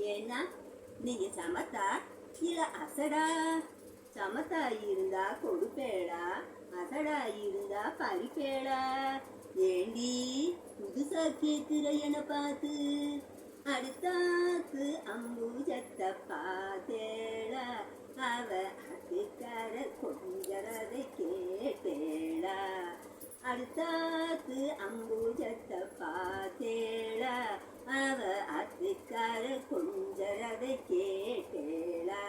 ஏன்னா நீங்க சமத்தா இல்ல அசடா? சமத்தா இருந்தா கொடுப்பேடா அசடா இருந்தா பறிப்பேடா. ஏண்டி புதுசா கேக்குற என பார்த்து? அடுத்தாக்கு அம்பூஜத்தை பார்த்தேடா. அவ அதுக்கார கொஞ்சரதை கேட்டேடா. அடுத்தாக்கு அம்பூஜத்தை பார்த்தேடா. அவ அதுக்கார கொஞ்சரதை கேட்டேளா?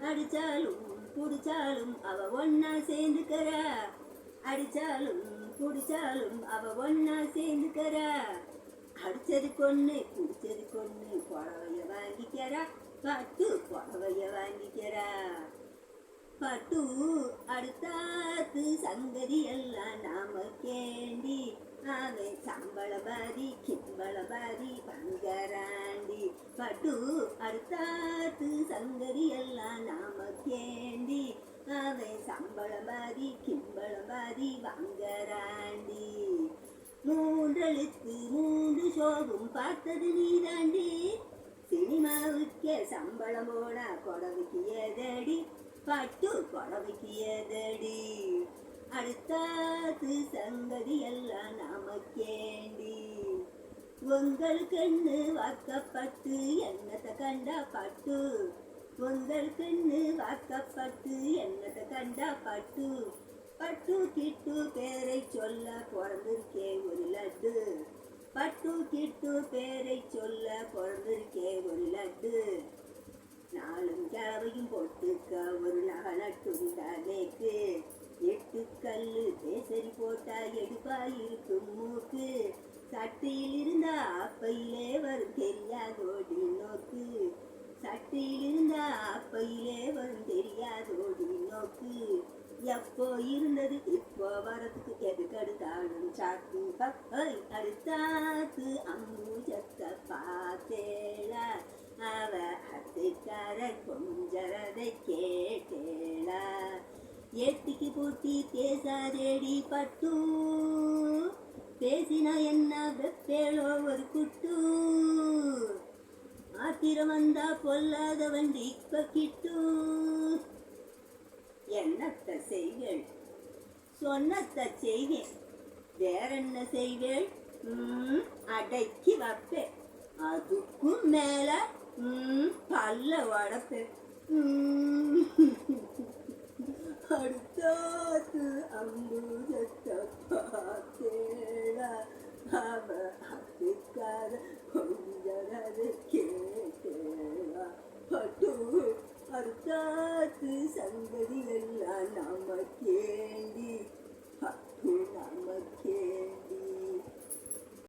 அடிச்சாலும் குடிச்சாலும் அவ ஒன்னா சேர்ந்துக்கறா. அடிச்சாலும் குடிச்சாலும் அவ ஒன்னா சேர்ந்துக்கறா. அடிச்சது கொன்னு குடிச்சது கொன்னு புடவைய வாங்கிக்கிறா. பட்டு புடவைய வாங்கிக்கிறா. பட்டு அடுத்தாத்து சங்கதி எல்லாம் நாம கேண்டி அவன் சம்பள பாதி கிம்பள பாதி பங்கராண்டி பட்டு அடுத்தாத்து சங்கதி எல்லாம் நாம கேண்டி அவன் சம்பள பாதி கிம்பள பாதி வாங்கராண்டி மூன்றெழுத்து மூன்று சோகம் பார்த்தது நீதாண்டி. சினிமாவுக்கே சம்பளம் போனா கொடவைக்கு ஏதடி? பட்டு கொடவைக்கு ஏதடி? அடுத்தாத்து சங்கதி எல்லாம் நமக்கேண்டி உங்களுக்கென்னு வாக்கப்பட்டு என்னத்தை கண்டா பட்டு கண்ணு வாக்கப்பட்டு என்னத்தை கண்டா பட்டு பட்டு கிட்டு பேரை சொல்ல பிறந்திருக்கே ஒரு லட்டு. பட்டு கிட்டு பேரை சொல்ல பிறந்திருக்கே ஒரு லட்டு. நாளும் கிழவையும் போட்டுக்க ஒரு நகை நட்டுண்டானேக்கு எட்டு கல்லு பேசரி போட்டா எடுப்பா இருக்கும் மூக்கு. சட்டியில் இருந்த அப்பையிலே வரும் தெரியாதோடி நோக்கு. சட்டியில் இருந்த அப்பையிலே வரும் தெரியாதோடி நோக்கு. எப்போ இருந்தது இப்போ வரதுக்கு எதுக்கெடுத்தாலும் சாக்கு. பப்பை அடுத்தாத்து அம்பூஜத்தை பார்த்தேள அவ அத்துக்கார கொஞ்சரதை கேட்டேள. எட்டிக்கு பூட்டி பேசாதேடி பட்டு. பேசினா என்ன வெப்பேளோ ஒரு குட்டு ஆத்திரம் வந்தா பொல்லாத வண்டி கிட்டு. என்னத்த செய்கள் சொன்னத்த செய்வேன். வேற என்ன செய்வேள்? ம், அடக்கி வைப்பேன். அதுக்கும் மேல பல்ல உடப்பேன். ம். அடுத்தாத்து அம்புஜத்தை அடுத்தாத்து சங்கதி எல்லாம்